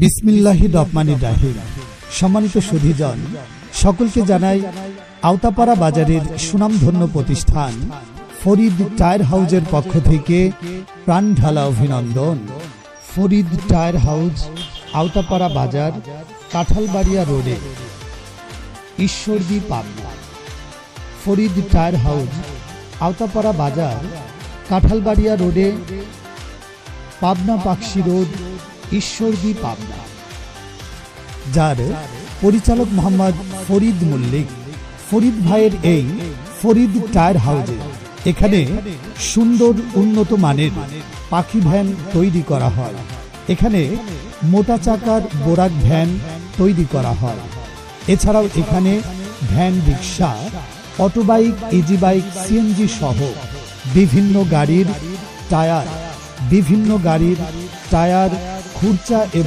বিসমিল্লাহি রহমানির রাহিম। সম্মানিত সুধীজন, সকলকে জানাই আওতাপাড়া বাজারের সুনামধন্য প্রতিষ্ঠান ফরিদ টায়ার হাউজের পক্ষ থেকে প্রাণ ঢালা অভিনন্দন। ফরিদ টায়ার হাউজ, আওতাপাড়া বাজার, কাঁঠালবাড়িয়া রোডে। ঈশ্বরদী, পাবনা। ফরিদ টায়ার হাউজ, আওতাপাড়া বাজার, কাঁঠালবাড়িয়া রোডে, পাবনা পাকশি রোড ঈশ্বরদী পাবনা, যার পরিচালক মোহাম্মদ ফরিদ মল্লিক। ফরিদ ভাইয়ের এই ফরিদ টায়ার হাউজে এখানে সুন্দর, উন্নত মানের পাখি ভ্যান তৈরি করা হয়। এখানে মোটা চাকার বোরাক ভ্যান তৈরি করা হয়। এছাড়াও এখানে van rickshaw auto bike easy bike CNG সহ বিভিন্ন গাড়ির টায়ার, বিভিন্ন গাড়ির টায়ার খুরচা এবং